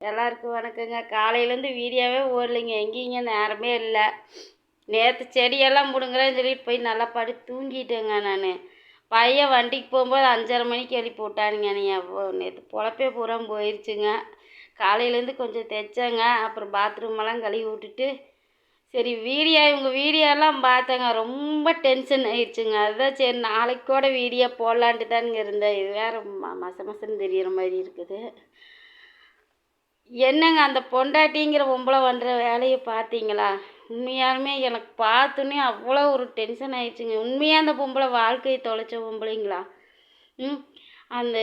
எல்லாருக்கும் வணக்கங்க. காலையிலேருந்து வீடியோவே ஓடலைங்க. எங்கேயுங்க? நேரமே இல்லை. நேற்று செடியெல்லாம் முடுங்குறேன்னு சொல்லிட்டு போய் நல்லா படுத்து தூங்கிட்டேங்க நான். பையன் வண்டிக்கு போகும்போது அஞ்சரை மணிக்கு எழுப்பி விட்டானுங்க நீ நேற்று பொழப்பே பூரா போயிடுச்சுங்க காலையிலேருந்து கொஞ்சம் தைச்சேங்க. அப்புறம் பாத்ரூமெல்லாம் கழுவி விட்டுட்டு சரி வீடியோ இவங்க வீடியோலாம் பார்த்தேங்க. ரொம்ப டென்ஷன் ஆயிடுச்சுங்க அதுதான் சரி நாளைக்கு கூட வீடியோ போடலான்ட்டு தானுங்க இருந்தேன். இது வேறு ம மச மசன்னு தெரிகிற மாதிரி இருக்குது. என்னங்க அந்த பொண்டாட்டிங்கிற பொம்பளை பண்ணுற வேலையை பார்த்தீங்களா? உண்மையாலுமே எனக்கு பார்த்தோன்னே அவ்வளோ ஒரு டென்ஷன் ஆயிடுச்சுங்க. உண்மையாக அந்த பொம்பளை வாழ்க்கையை தொலைச்ச பொம்பளைங்களா? ம் அந்த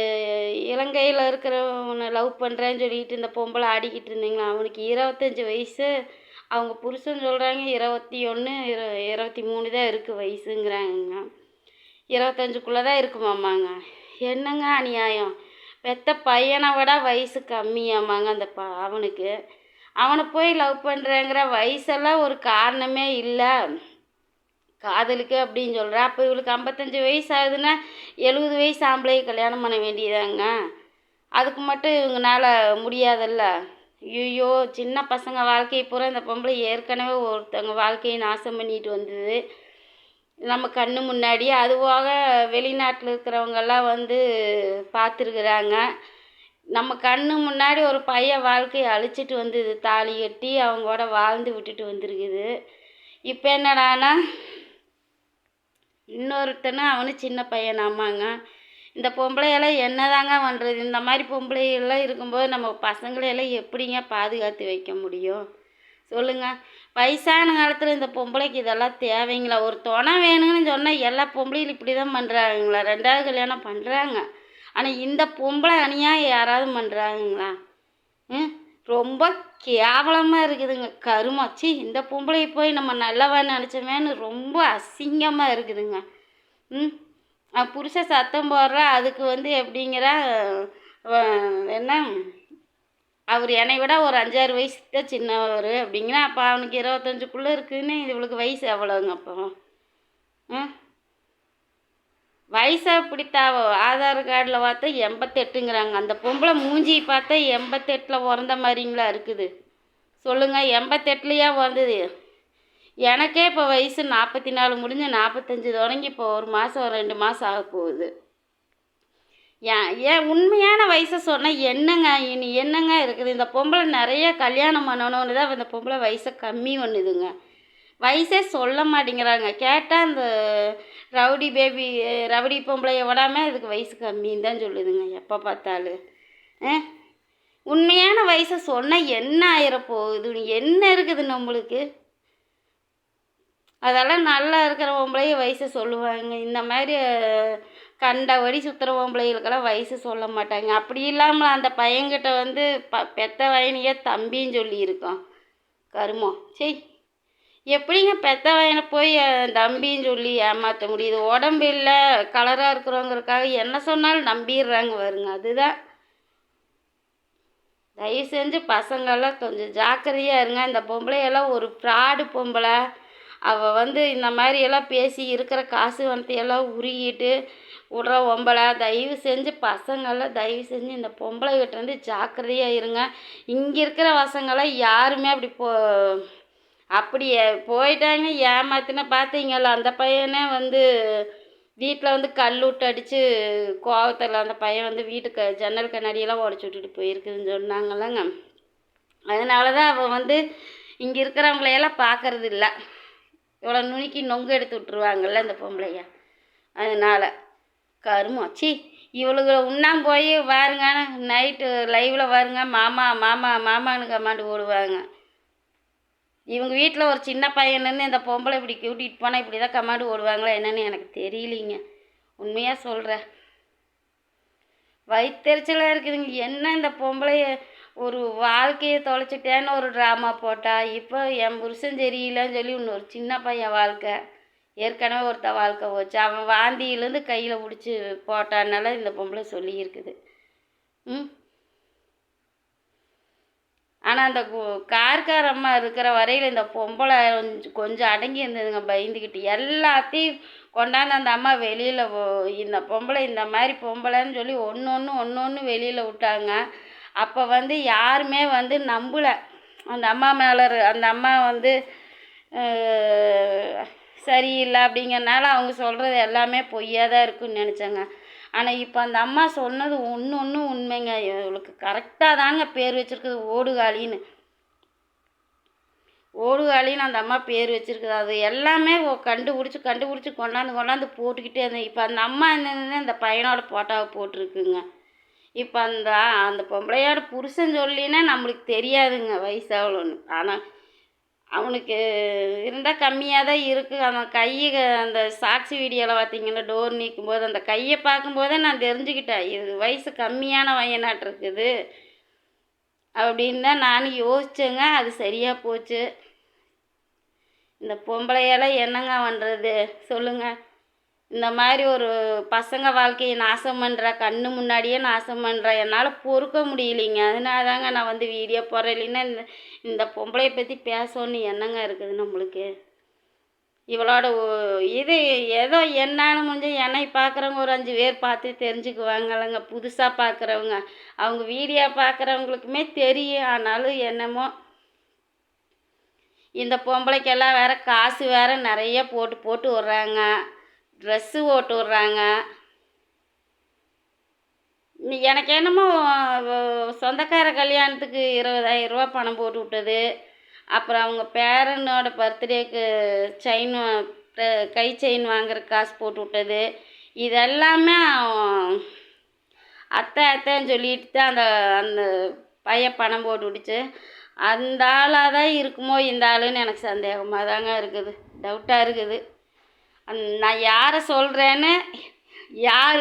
இலங்கையில் இருக்கிறவனை லவ் பண்ணுறேன்னு சொல்லிட்டு இந்த பொம்பளை ஆடிக்கிட்டு இருந்தீங்களா? அவனுக்கு இருபத்தஞ்சி வயசு. அவங்க புருஷன் சொல்கிறாங்க இருபத்தி ஒன்று இரு இருபத்தி மூணு தான் இருக்குது வயசுங்கிறாங்க இருபத்தஞ்சுக்குள்ளே தான் இருக்குமாமாங்க. என்னங்க அநியாயம்? பெத்த பையனை விட வயசு கம்மியாமாங்க அந்த ப அவனுக்கு. அவனை போய் லவ் பண்ணுறேங்கிற வயசெல்லாம் ஒரு காரணமே இல்லை. காதலுக்கு அப்படின்னு சொல்கிறா அப்போ இவளுக்கு ஐம்பத்தஞ்சு வயசு ஆகுதுன்னா எழுபது வயசு ஆம்பளை கல்யாணம் பண்ண வேண்டியதாங்க. அதுக்கு மட்டும் இவங்கனால முடியாதல்ல. ஐயோ சின்ன பசங்க வாழ்க்கையை பூரா இந்த பொம்பளை ஏற்கனவே ஒருத்தவங்க வாழ்க்கையை நாசம் பண்ணிட்டு வந்தது. நம்ம கண்ணு முன்னாடி அதுபோக வெளிநாட்டில் இருக்கிறவங்கெல்லாம் வந்து பார்த்துருக்குறாங்க. நம்ம கண்ணு முன்னாடி ஒரு பையன் வாழ்க்கையை அழிச்சிட்டு வந்தது தாலி கட்டி அவங்களோட வாழ்ந்து விட்டுட்டு வந்திருக்குது. இப்போ என்னடானா இன்னொருத்தனும் அவனும் சின்ன பையன் ஆமாங்க இந்த பொம்பளையெல்லாம் என்னதாங்க பண்ணுறது இந்த மாதிரி பொம்பளையெல்லாம் இருக்கும்போது நம்ம பசங்களையெல்லாம் எப்படிங்க பாதுகாத்து வைக்க முடியும்? சொல்லுங்கள் வயசான காலத்தில் இந்த பொம்பளைக்கு இதெல்லாம் தேவைங்களா? ஒரு துணை வேணும்னு சொன்னால் எல்லா பொம்பளையும் இப்படி தான் பண்ணுறாங்களா ரெண்டாவது கல்யாணம் பண்ணுறாங்க ஆனால் இந்த பொம்பளை அணியாக யாராவது பண்ணுறாங்களா ம்? ரொம்ப கேவலமாக இருக்குதுங்க. கருமாச்சி இந்த பொம்பளையை போய் நம்ம நல்லவன் நினச்சோமேன்னு ரொம்ப அசிங்கமாக இருக்குதுங்க. ம்? புருஷன் சத்தம் போடுறா அதுக்கு வந்து எப்படிங்கிறா என்ன? அவர் என்னை விட ஒரு அஞ்சாறு வயசு தான் சின்னவர் அப்படிங்கிற அப்போ அவனுக்கு இருபத்தஞ்சுக்குள்ளே இருக்குதுன்னு இவளுக்கு வயசு எவ்வளோங்க அப்போ? ம் வயசை பிடித்தா ஆதார் கார்டில் பார்த்தா எண்பத்தெட்டுங்கிறாங்க. அந்த பொம்பளை மூஞ்சி பார்த்தா எண்பத்தெட்டில் பிறந்த மாதிரிங்களா இருக்குது. சொல்லுங்கள் எண்பத்தெட்டுலையா பிறந்தது? எனக்கே இப்போ வயசு நாற்பத்தி நாலு முடிஞ்சு நாற்பத்தஞ்சு தொடங்கி இப்போ ஒரு மாதம் ஒரு ரெண்டு மாதம் ஆக போகுது ஏன் ஏன் உண்மையான வயசை சொன்னால் என்னங்க இனி என்னங்க இருக்குது? இந்த பொம்பளை நிறைய கல்யாணம் பண்ணணும்னு தான் இந்த பொம்பளை வயசை கம்மி பண்ணுதுங்க. வயசே சொல்ல மாட்டேங்கிறாங்க. கேட்டால் அந்த ரவுடி பேபி ரவுடி பொம்பளையை விடாமல் இதுக்கு வயசு கம்மின்னு தான் சொல்லுதுங்க. எப்போ பார்த்தாலும். ஆ? உண்மையான வயசை சொன்னால் என்ன ஆயிரப்போகுது? என்ன இருக்குது நம்மளுக்கு? அதெல்லாம் நல்லா இருக்கிற பொம்பளைய வயசு சொல்லுவாங்க. இந்த மாதிரி கண்டபடி சுற்றுற பொம்பளைகளுக்கெல்லாம் வயசு சொல்ல மாட்டாங்க. அப்படி இல்லாமல் அந்த பையன்கிட்ட வந்து ப பெத்த வயனையே தம்பின்னு சொல்லியிருக்கோம் கருமம் சரி எப்படிங்க பெத்த வயனை போய் தம்பின்னு சொல்லி ஏமாற்ற முடியுது உடம்பு இல்லை கலராக இருக்கிறவங்களுக்காக என்ன சொன்னாலும் நம்பிடுறாங்க வருங்க அதுதான். தயவு செஞ்சு பசங்கள்லாம் கொஞ்சம் ஜாக்கிரதையாக இருங்க. இந்த பொம்பளையெல்லாம் ஒரு ஃப்ராடு பொம்பளை. அவள் வந்து இந்த மாதிரியெல்லாம் பேசி இருக்கிற காசு வந்து எல்லாம் உருகிட்டு விட்ற பொம்பளை தயவு செஞ்சு பசங்கள்லாம் தயவு செஞ்சு இந்த பொம்பளை கிட்டேருந்து ஜாக்கிரதையாக இருங்க. இங்கே இருக்கிற பசங்களாம் யாருமே அப்படி போ அப்படி போயிட்டாங்க. ஏமாத்தின பார்த்தீங்களா அந்த பையனே வந்து வீட்டில் வந்து கல் விட்டு அடித்து கோவத்தில் அந்த பையன் வந்து வீட்டுக்கு ஜன்னல் கண்ணாடியெல்லாம் உடச்சி விட்டுட்டு போயிருக்குதுன்னு சொன்னாங்கல்லங்க. அதனால தான் அவள் வந்து இங்கே இருக்கிறவங்களையெல்லாம் பார்க்கறது இல்லை. இவ்வளோ நுணுக்கி நொங்கு எடுத்து விட்ருவாங்கல்ல இந்த பொம்பளைய அதனால் கருமம். சி இவளுக்கு உண்ணாம் போய் பாருங்க நைட்டு லைவில் வருங்க மாமா மாமா மாமான்னு கமாண்டு ஓடுவாங்க இவங்க வீட்டில் ஒரு சின்ன பையன்லேருந்து இந்த பொம்பளை இப்படி கூட்டிகிட்டு போனால் இப்படி தான் கமாண்டு ஓடுவாங்களா என்னென்னு எனக்கு தெரியலிங்க. உண்மையாக சொல்கிறேன் வயிற்றுச்சலாக இருக்குதுங்க. என்ன இந்த பொம்பளைய ஒரு வாழ்க்கையை தொலைச்சிட்டேன்னு ஒரு ட்ராமா போட்டா இப்போ என் புருஷன் சரியில்லைன்னு சொல்லி இன்னொரு சின்ன பையன் வாழ்க்கை. ஏற்கனவே ஒருத்த வாழ்க்கை போச்சு. அவன் வாந்தியிலேருந்து கையில் பிடிச்சி போட்டானால இந்த பொம்பளை சொல்லியிருக்குது. ம்? ஆனால் அந்த கார்காரம்மா இருக்கிற வரையில் இந்த பொம்பளை கொஞ்சம் கொஞ்சம் அடங்கி இருந்ததுங்க பயந்துக்கிட்டு எல்லாத்தையும் கொண்டாந்து அந்த அம்மா வெளியில் இந்த பொம்பளை இந்த மாதிரி பொம்பளைன்னு சொல்லி ஒன்று ஒன்று ஒன்று ஒன்று வெளியில் விட்டாங்க. அப்போ வந்து யாருமே வந்து நம்பலை. அந்த அம்மா மேலே அந்த அம்மா வந்து சரியில்லை அப்படிங்கறனால அவங்க சொல்கிறது எல்லாமே பொய்யாக தான் இருக்குன்னு நினச்சாங்க. ஆனால் இப்போ அந்த அம்மா சொன்னது ஒன்று ஒன்று உண்மைங்க. இவளுக்கு கரெக்டாக தாங்க பேர் வச்சுருக்குது ஓடுகாலின்னு. ஓடுகாலின்னு அந்த அம்மா பேர் வச்சிருக்குது. அது எல்லாமே கண்டுபிடிச்சி கண்டுபிடிச்சி கொண்டாந்து கொண்டாந்து போட்டுக்கிட்டே இருந்தேன். இப்போ அந்த அம்மா என்னன்னு இந்த பையனோட போட்டோவை போட்டிருக்குங்க. இப்போ அந்த அந்த பொம்பளையோட புருஷன் சொல்லினா நம்மளுக்கு தெரியாதுங்க வயசு அவ்வளோன்னு ஆனால் அவனுக்கு இருந்தால் கம்மியாக தான் இருக்குது அவன் கையை அந்த சாட்சி வீடியோவில் பார்த்தீங்கன்னா டோர் நீக்கும்போது அந்த கையை பார்க்கும்போதே நான் தெரிஞ்சுக்கிட்டேன். இது வயசு கம்மியான வயநாட்டு இருக்குது. அப்படின்னு தான் நானும் யோசித்தேங்க அது சரியாக போச்சு. இந்த பொம்பளையெல்லாம் என்னங்க பண்ணுறது சொல்லுங்கள் இந்த மாதிரி ஒரு பசங்க வாழ்க்கையை நாசம் பண்ணுற கண்ணு முன்னாடியே நாசம் பண்ணுற என்னால் பொறுக்க முடியலைங்க. அதனால தாங்க நான் வந்து வீடியோ போடுறேன். இல்லைன்னா இந்த இந்த பொம்பளையை பற்றி பேசணும்னு என்னங்க இருக்குது நம்மளுக்கு? இவளோட ஒ- இது ஏதோ என்னன்னு முடிஞ்சு என்னை பார்க்குறவங்க ஒரு அஞ்சு பேர் பார்த்து தெரிஞ்சுக்குவாங்கல்லங்க புதுசாக பார்க்குறவங்க அவங்க வீடியோ பார்க்குறவங்களுக்குமே தெரியும். ஆனாலும் என்னமோ இந்த பொம்பளைக்கெல்லாம் வேற காசு வேற நிறைய போட்டு போட்டு விட்றாங்க. ட்ரெஸ்ஸு போட்டு விட்றாங்க. எனக்கு என்னமோ சொந்தக்கார கல்யாணத்துக்கு இருபதாயிரம் ரூபா பணம் போட்டு விட்டது. அப்புறம் அவங்க பேரனோட பர்த்டேக்கு செயின் கை செயின் வாங்குற காசு போட்டு விட்டது. இதெல்லாமே அத்தை அத்தைன்னு சொல்லிட்டு தான் அந்த அந்த பையன் பணம் போட்டு விடுச்சு அந்த ஆளாக தான் இருக்குமோ இந்த ஆளுன்னு எனக்கு சந்தேகமாக தாங்க இருக்குது. டவுட்டாக இருக்குது. நான் யாரை சொல்கிறேன்னு யார்